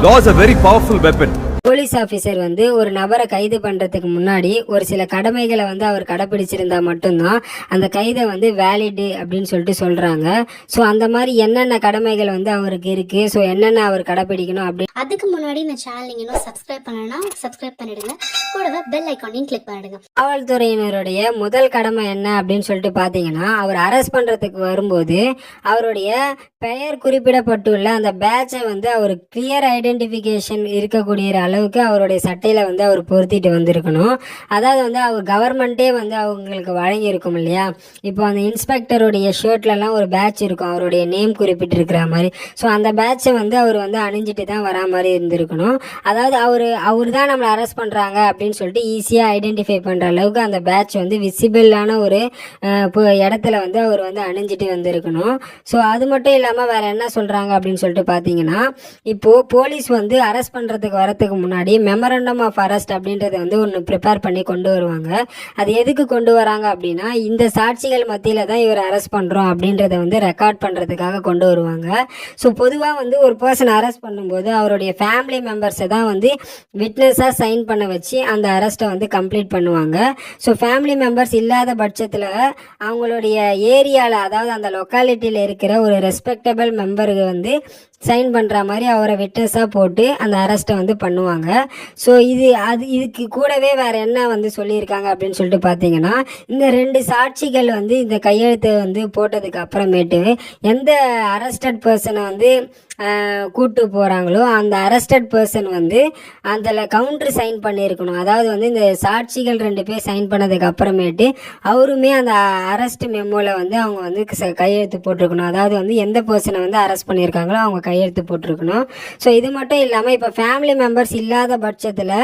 Law is a very powerful weapon. Police officer வந்து ஒரு நபரை கைது பண்ணுறதுக்கு முன்னாடி ஒரு சில கடமைகளை வந்து அவர் கடைப்பிடிச்சிருந்தா மட்டும்தான் அந்த கைதை வந்து வேலிடு அப்படின்னு சொல்லிட்டு சொல்கிறாங்க ஸோ அந்த மாதிரி என்னென்ன கடமைகள் வந்து அவருக்கு இருக்குது ஸோ என்னென்ன அவர் கடைப்பிடிக்கணும் அப்படி அதுக்கு முன்னாடி இந்த சேனல் நீங்கள் இன்னும் சப்ஸ்கிரைப் பண்ணலைன்னா சப்ஸ்கிரைப் பண்ணிடுங்க. கூடவே பெல் ஐக்கானையும் கிளிக் பண்ணிடுங்க. காவல்துறையினருடைய முதல் கடமை என்ன அப்படின்னு சொல்லிட்டு பார்த்தீங்கன்னா அவர் அரெஸ்ட் பண்ணுறதுக்கு வரும்போது அவருடைய பெயர் குறிப்பிடப்பட்டுள்ள அந்த பேட்சை வந்து அவர் கிளியர் ஐடென்டிஃபிகேஷன் இருக்கக்கூடிய அளவுக்கு அவருடைய சட்டையில் வந்து அவர் பொருத்திட்டு வந்திருக்கணும். அதாவது வந்து அவர் கவர்மெண்ட்டே வந்து அவங்களுக்கு வழங்கியிருக்கும் இல்லையா? இப்போ அந்த இன்ஸ்பெக்டருடைய ஷர்ட்லலாம் ஒரு பேட்ச் இருக்கும். அவருடைய நேம் குறிப்பிட்டிருக்கிற மாதிரி. ஸோ அந்த பேட்சை வந்து அவர் வந்து அணிஞ்சிட்டு தான் வரா மாதிரி இருந்திருக்கணும். அதாவது அவர் அவர் தான் நம்மளை அரெஸ்ட் பண்ணுறாங்க அப்படின்னு சொல்லிட்டு ஈஸியாக ஐடென்டிஃபை பண்ணுற அளவுக்கு அந்த பேட்ச் வந்து விசிபிளான ஒரு இடத்துல வந்து அவர் வந்து அணிஞ்சிட்டு வந்திருக்கணும். ஸோ அது மட்டும் இல்லாமல் வேற என்ன சொல்கிறாங்க அப்படின்னு சொல்லிட்டு பார்த்தீங்கன்னா இப்போது போலீஸ் வந்து அரெஸ்ட் பண்ணுறதுக்கு வரத்துக்கு முன்னாடி மெமரண்டம் ஆஃப் அரெஸ்ட் அப்படின்றத வந்து ஒன்று ப்ரிப்பேர் பண்ணி கொண்டு வருவாங்க. அது எதுக்கு கொண்டு வராங்க அப்படின்னா இந்த சாட்சிகள் மத்தியில் தான் இவர் அரெஸ்ட் பண்ணுறோம் அப்படின்றத வந்து ரெக்கார்ட் பண்ணுறதுக்காக கொண்டு வருவாங்க. ஸோ பொதுவாக வந்து ஒரு பர்சன் அரெஸ்ட் பண்ணும்போது அவருடைய ஃபேமிலி மெம்பர்ஸை தான் வந்து விட்னஸாக சைன் பண்ண வச்சு அந்த அரெஸ்ட்டை வந்து கம்ப்ளீட் பண்ணுவாங்க. ஸோ ஃபேமிலி மெம்பர்ஸ் இல்லாத பட்சத்தில் அவங்களுடைய ஏரியாவில் அதாவது அந்த லொக்காலிட்டியில் இருக்கிற ஒரு ரெஸ்பெக்டபிள் மெம்பருக்கு வந்து சைன் பண்ணுற மாதிரி அவரை விட்னஸாக போட்டு அந்த அரெஸ்ட்டை வந்து பண்ணுவாங்க. ஸோ இது அது இதுக்கு கூடவே வேறு என்ன வந்து சொல்லியிருக்காங்க அப்படின்னு சொல்லிட்டு பார்த்தீங்கன்னா இந்த ரெண்டு சாட்சிகள் வந்து இந்த கையெழுத்தை வந்து போட்டதுக்கு அப்புறமேட்டு எந்த அரெஸ்டட் பர்சனை வந்து கூட்டு போகிறாங்களோ அந்த அரெஸ்டட் பர்சன் வந்து அதில் கவுண்டர் சைன் பண்ணியிருக்கணும் அதாவது வந்து இந்த சாட்சிகள் ரெண்டு பேர் சைன் பண்ணதுக்கு அப்புறமேட்டு அவருமே அந்த அரெஸ்ட் மெமோவில் வந்து அவங்க வந்து கையெழுத்து போட்டிருக்கணும். அதாவது வந்து எந்த பர்சனை வந்து அரெஸ்ட் பண்ணியிருக்காங்களோ அவங்க கையெழுத்து போட்டிருக்கணும். ஸோ இது மட்டும் இல்லாமல் இப்போ ஃபேமிலி மெம்பர்ஸ் இல்லாத பட்சத்தில்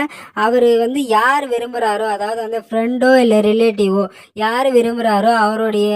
அவர் வந்து யார் விரும்புகிறாரோ அதாவது வந்து ஃப்ரெண்டோ இல்லை ரிலேட்டிவோ யார் விரும்புகிறாரோ அவருடைய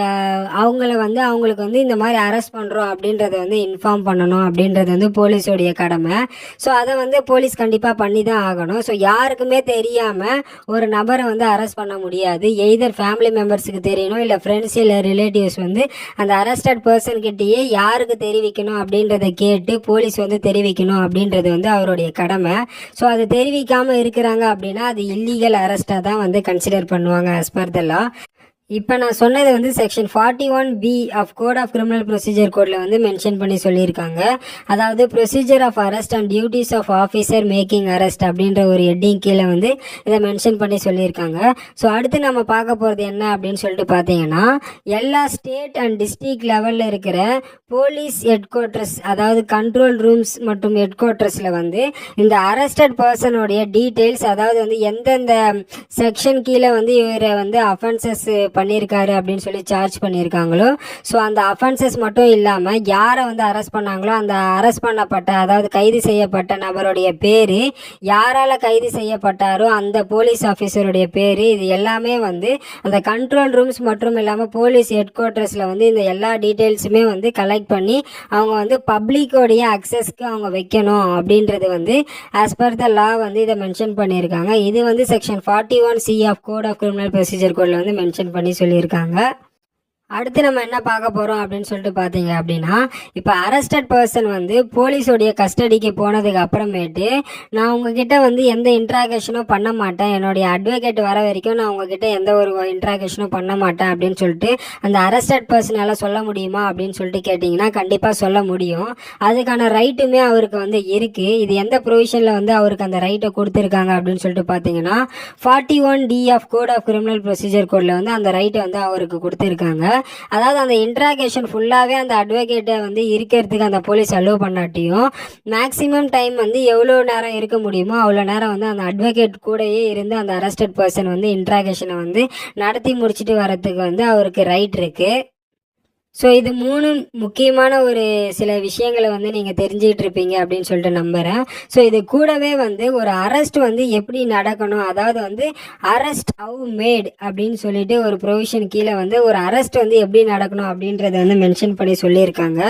அவங்கள வந்து அவங்களுக்கு வந்து இந்த மாதிரி அரெஸ்ட் பண்ணுறோம் அப்படின்றத வந்து இன்ஃபார்ம் பண்ணணும் அப்படின்னு அப்படின்றது வந்து போலீஸோடைய கடமை. ஸோ அதை வந்து போலீஸ் கண்டிப்பாக பண்ணி தான் ஆகணும். ஸோ யாருக்குமே தெரியாமல் ஒரு நபரை வந்து அரெஸ்ட் பண்ண முடியாது. எய்தர் ஃபேமிலி மெம்பர்ஸுக்கு தெரியணும் இல்லை ஃப்ரெண்ட்ஸ் இல்லை ரிலேட்டிவ்ஸ் வந்து அந்த அரெஸ்டட் பர்சன்கிட்டயே யாருக்கு தெரிவிக்கணும் அப்படின்றத கேட்டு போலீஸ் வந்து தெரிவிக்கணும் அப்படின்றது வந்து அவருடைய கடமை. ஸோ அது தெரிவிக்காமல் இருக்கிறாங்க அப்படின்னா அது இல்லீகல் அரெஸ்ட்டாக தான் வந்து கன்சிடர் பண்ணுவாங்க as இப்போ நான் சொன்னது வந்து section forty one B of code of criminal procedure கோடில் வந்து மென்ஷன் பண்ணி சொல்லியிருக்காங்க. அதாவது procedure of arrest and duties of officer making arrest அப்படின்ற ஒரு ஹெட்டிங் கீழே வந்து இதை மென்ஷன் பண்ணி சொல்லியிருக்காங்க. ஸோ அடுத்து நம்ம பார்க்க போகிறது என்ன அப்படின்னு சொல்லிட்டு பார்த்தீங்கன்னா எல்லா ஸ்டேட் அண்ட் டிஸ்ட்ரிக்ட் லெவலில் இருக்கிற போலீஸ் ஹெட் குவார்ட்டர்ஸ் அதாவது கண்ட்ரோல் ரூம்ஸ் மற்றும் ஹெட் குவார்ட்டர்ஸில் வந்து இந்த அரெஸ்டட் பர்சனுடைய டீட்டெயில்ஸ் அதாவது வந்து எந்தெந்த செக்ஷன் கீழே வந்து இவரை வந்து அஃபென்சஸ் பண்ணியிருக்காரு அப்படின்னு சொல்லி சார்ஜ் பண்ணியிருக்காங்களோ. ஸோ அந்த அஃபென்சஸ் மட்டும் இல்லாமல் யாரை வந்து அரெஸ்ட் பண்ணாங்களோ அந்த அரெஸ்ட் பண்ணப்பட்ட அதாவது கைது செய்யப்பட்ட நபருடைய பேர் யாரால் கைது செய்யப்பட்டாரோ அந்த போலீஸ் ஆஃபீஸருடைய பேர் இது எல்லாமே வந்து அந்த கண்ட்ரோல் ரூம்ஸ் மற்றும் இல்லாமல் போலீஸ் ஹெட் குவார்ட்டர்ஸில் வந்து இந்த எல்லா டீட்டெயில்ஸுமே வந்து கலெக்ட் பண்ணி அவங்க வந்து பப்ளிக்கோடைய அக்சஸ்க்கு அவங்க வைக்கணும் அப்படின்றது வந்து ஆஸ் பர் த லா வந்து இதை மென்ஷன் பண்ணியிருக்காங்க. இது வந்து section forty one C of code of criminal procedure கோடில் வந்து மென்ஷன் பண்ணி சொல்லியிருக்காங்க அடுத்து நம்ம என்ன பார்க்க போகிறோம் அப்படின்னு சொல்லிட்டு பார்த்தீங்க அப்படின்னா இப்போ அரெஸ்டட் பர்சன் வந்து போலீஸோடைய கஸ்டடிக்கு போனதுக்கு அப்புறமேட்டு நான் உங்ககிட்ட வந்து எந்த இன்ட்ராகேஷனும் பண்ண மாட்டேன். என்னுடைய அட்வொகேட் வர வரைக்கும் நான் உங்ககிட்ட எந்த ஒரு இன்ட்ராகேஷனும் பண்ண மாட்டேன் அப்படின்னு சொல்லிட்டு அந்த அரெஸ்டட் பர்சனால் சொல்ல முடியுமா அப்படின்னு சொல்லிட்டு கேட்டிங்கன்னா கண்டிப்பாக சொல்ல முடியும். அதுக்கான ரைட்டுமே அவருக்கு வந்து இருக்குது இது எந்த ப்ரொவிஷனில் வந்து அவருக்கு அந்த ரைட்டை கொடுத்துருக்காங்க அப்படின்னு சொல்லிட்டு பார்த்தீங்கன்னா forty one D of code of criminal procedure கோடில் வந்து அந்த ரைட்டை வந்து அவருக்கு கொடுத்துருக்காங்க. அதாவது அந்த இன்ட்ராகேஷன் ஃபுல்லாகவே அந்த அட்வொகேட்டை வந்து இருக்கிறதுக்கு அந்த போலீஸ் அலோவ் பண்ணாட்டியும் மேக்ஸிமம் டைம் வந்து எவ்வளோ நேரம் இருக்க முடியுமோ அவ்வளோ நேரம் வந்து அந்த அட்வொகேட் கூடயே இருந்து அந்த அரெஸ்டட் பர்சன் வந்து இன்ட்ராகேஷனை வந்து நடத்தி முடிச்சுட்டு வரதுக்கு வந்து அவருக்கு ரைட் இருக்குது ஸோ இது மூணு முக்கியமான ஒரு சில விஷயங்களை வந்து நீங்கள் தெரிஞ்சுக்கிட்டு இருப்பீங்க அப்படின்னு சொல்லிட்டு நம்புகிறேன் ஸோ இது கூடவே வந்து ஒரு அரெஸ்ட் வந்து எப்படி நடக்கணும்? அதாவது வந்து அரெஸ்ட் ஹவு மேட் அப்படின்னு சொல்லிட்டு ஒரு ப்ரொவிஷன் கீழே வந்து ஒரு அரெஸ்ட் வந்து எப்படி நடக்கணும் அப்படின்றத வந்து மென்ஷன் பண்ணி சொல்லியிருக்காங்க.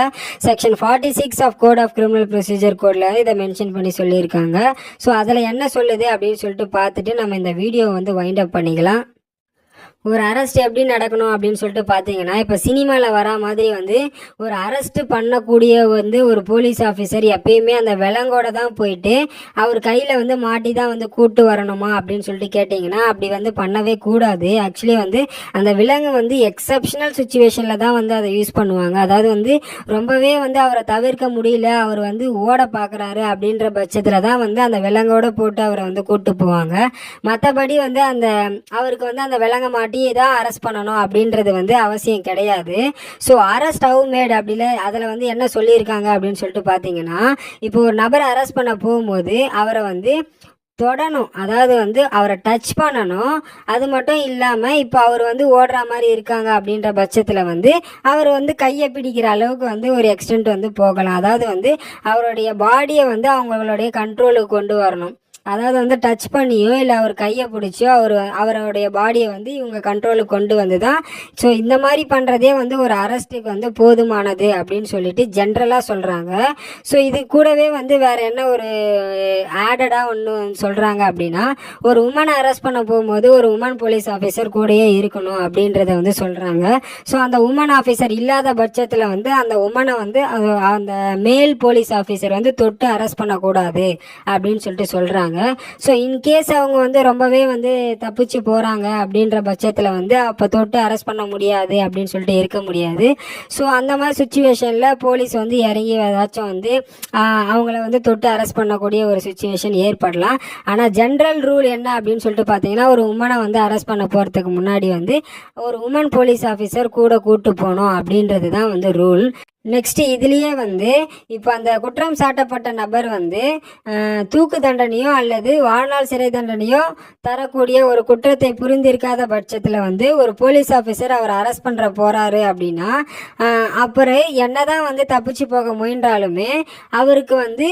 Section forty six of code of criminal procedure கோடில் இதை மென்ஷன் பண்ணி சொல்லியிருக்காங்க. ஸோ அதில் என்ன சொல்லுது அப்படின்னு சொல்லிட்டு பார்த்துட்டு நம்ம இந்த வீடியோ வந்து வைண்ட் அப் பண்ணிக்கலாம். ஒரு அரெஸ்ட் எப்படி நடக்கணும் அப்படின்னு சொல்லிட்டு பார்த்தீங்கன்னா இப்போ சினிமாவில் வரா மாதிரி வந்து ஒரு அரெஸ்ட் பண்ணக்கூடிய வந்து ஒரு போலீஸ் ஆஃபீஸர் எப்பயுமே அந்த விலங்கோட தான் போயிட்டு அவர் கையில் வந்து மாட்டி தான் வந்து கூட்டு வரணுமா அப்படின்னு சொல்லிட்டு கேட்டிங்கன்னா அப்படி வந்து பண்ணவே கூடாது. ஆக்சுவலி வந்து அந்த விலங்கு வந்து எக்ஸப்ஷனல் சுச்சுவேஷனில் தான் வந்து அதை யூஸ் பண்ணுவாங்க. அதாவது வந்து ரொம்பவே வந்து அவரை தவிர்க்க முடியல அவர் வந்து ஓட பார்க்குறாரு அப்படின்ற பட்சத்தில் தான் வந்து அந்த விலங்கோட போட்டு அவரை வந்து கூட்டு போவாங்க. மற்றபடி வந்து அந்த அவருக்கு வந்து அந்த விலங்கை மாட்டி தான் அரெஸ்ட் பண்ணணும் அப்படின்றது வந்து அவசியம் கிடையாது. ஸோ அரெஸ்ட் ஹவு மேட் அப்படில அதில் வந்து என்ன சொல்லியிருக்காங்க அப்படின்னு சொல்லிட்டு பார்த்தீங்கன்னா இப்போ ஒரு நபரை அரெஸ்ட் பண்ண போகும்போது அவரை வந்து தொடணும். அதாவது வந்து அவரை டச் பண்ணணும். அது மட்டும் இல்லாமல் இப்போ அவர் வந்து ஓடுற மாதிரி இருக்காங்க அப்படின்ற பட்சத்தில் வந்து அவர் வந்து கையை பிடிக்கிற அளவுக்கு வந்து ஒரு எக்ஸ்டென்ட் வந்து போகலாம். அதாவது வந்து அவருடைய பாடியை வந்து அவங்களுடைய கண்ட்ரோலுக்கு கொண்டு வரணும். அதாவது வந்து டச் பண்ணியோ இல்லை அவர் கையை பிடிச்சியோ அவர் அவருடைய பாடியை வந்து இவங்க கண்ட்ரோலுக்கு கொண்டு வந்து தான் ஸோ இந்த மாதிரி பண்ணுறதே வந்து ஒரு அரெஸ்ட்டுக்கு வந்து போதுமானது அப்படின்னு சொல்லிட்டு ஜென்ரலாக சொல்கிறாங்க ஸோ இது கூடவே வந்து வேறு என்ன ஒரு ஆடடாக ஒன்று சொல்கிறாங்க அப்படின்னா ஒரு உமனை அரெஸ்ட் பண்ண போகும்போது ஒரு உமன் போலீஸ் ஆஃபீஸர் கூடயே இருக்கணும் அப்படின்றத வந்து சொல்கிறாங்க ஸோ அந்த உமன் ஆஃபீஸர் இல்லாத பட்சத்தில் வந்து அந்த உமனை வந்து அந்த மேல் போலீஸ் ஆஃபீஸர் வந்து தொட்டு அரெஸ்ட் பண்ணக்கூடாது அப்படின்னு சொல்லிட்டு சொல்கிறாங்க ஸோ இன்கேஸ் அவங்க வந்து ரொம்பவே வந்து தப்பிச்சு போகிறாங்க அப்படின்ற பட்சத்தில் வந்து அப்போ தொட்டு அரெஸ்ட் பண்ண முடியாது அப்படின்னு சொல்லிட்டு இருக்க முடியாது. ஸோ அந்த மாதிரி சுச்சுவேஷனில் போலீஸ் வந்து இறங்கி ஏதாச்சும் வந்து அவங்கள வந்து தொட்டு அரெஸ்ட் பண்ணக்கூடிய ஒரு சுச்சுவேஷன் ஏற்படலாம். ஆனால் ஜென்ரல் ரூல் என்ன அப்படின்னு சொல்லிட்டு பார்த்தீங்கன்னா ஒரு உமனை வந்து அரெஸ்ட் பண்ண போகிறதுக்கு முன்னாடி வந்து ஒரு உமன் போலீஸ் ஆஃபீஸர் கூட கூட்டு போகணும் அப்படின்றது தான் வந்து ரூல் நெக்ஸ்ட் இதுலேயே வந்து இப்போ அந்த குற்றம் சாட்டப்பட்ட நபர் வந்து தூக்கு தண்டனையோ அல்லது வாழ்நாள் சிறை தண்டனையோ தரக்கூடிய ஒரு குற்றத்தை புரிந்திருக்காத பட்சத்தில் வந்து ஒரு போலீஸ் ஆஃபீஸர் அவர் அரெஸ்ட் பண்ணுற போகிறாரு அப்படின்னா அப்புறம் அப்புறம் என்னதான் வந்து தப்பிச்சு போக முயன்றாலுமே அவருக்கு வந்து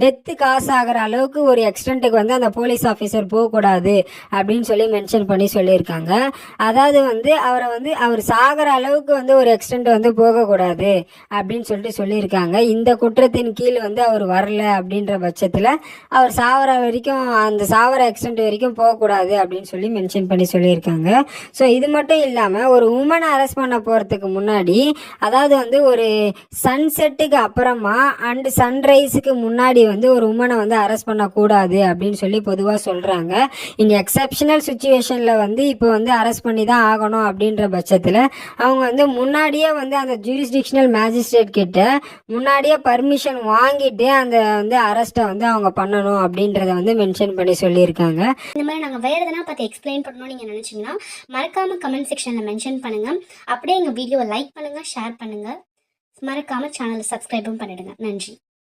டெத்து காசு ஆகிற அளவுக்கு ஒரு எக்ஸ்டென்ட்டுக்கு வந்து அந்த போலீஸ் ஆஃபீஸர் போகக்கூடாது அப்படின்னு சொல்லி மென்ஷன் பண்ணி சொல்லியிருக்காங்க. அதாவது வந்து அவரை வந்து அவர் சாகிற அளவுக்கு வந்து ஒரு எக்ஸ்டென்ட் வந்து போகக்கூடாது. அப்படின்னு சொல்லிட்டு சொல்லியிருக்காங்க. இந்த குற்றத்தின் கீழ் வந்து அவர் வரல அப்படின்ற பட்சத்தில் அவர் சாவர வரைக்கும் அந்த சாவர ஆக்சிடென்ட் வரைக்கும் போகக்கூடாது அப்படின்னு சொல்லி மென்ஷன் பண்ணி சொல்லியிருக்காங்க. ஸோ இது மட்டும் இல்லாமல் ஒரு உமனை அரெஸ்ட் பண்ண போகிறதுக்கு முன்னாடி அதாவது வந்து ஒரு சன்செட்டுக்கு அப்புறமா அண்டு சன்ரைஸுக்கு முன்னாடி வந்து ஒரு உமனை வந்து அரெஸ்ட் பண்ணக்கூடாது அப்படின்னு சொல்லி பொதுவாக சொல்கிறாங்க இங்கே எக்ஸப்ஷனல் சுச்சுவேஷனில் வந்து இப்போ வந்து அரெஸ்ட் பண்ணி தான் ஆகணும் அப்படின்ற பட்சத்தில் அவங்க வந்து முன்னாடியே வந்து அந்த ஜூரிஸ்டிக்ஷனல் மேஜிஸ்ட்ரேட் கிட்ட முன்னாடியே பர்மிஷன் வாங்கிட்டு அந்த வந்து அரெஸ்ட்டை வந்து அவங்க பண்ணணும் அப்படின்றத வந்து மென்ஷன் பண்ணி சொல்லியிருக்காங்க. இந்த மாதிரி நாங்கள் வேறு எதனா பார்த்து எக்ஸ்பிளைன் பண்ணணும்னு நீங்கள் நினச்சிங்கன்னா மறக்காமல் கமெண்ட் செக்ஷனில் மென்ஷன் பண்ணுங்கள் அப்படியே எங்கள் வீடியோவை லைக் பண்ணுங்கள் ஷேர் பண்ணுங்கள் மறக்காமல் சேனலை சப்ஸ்கிரைபும் பண்ணிடுங்க. நன்றி.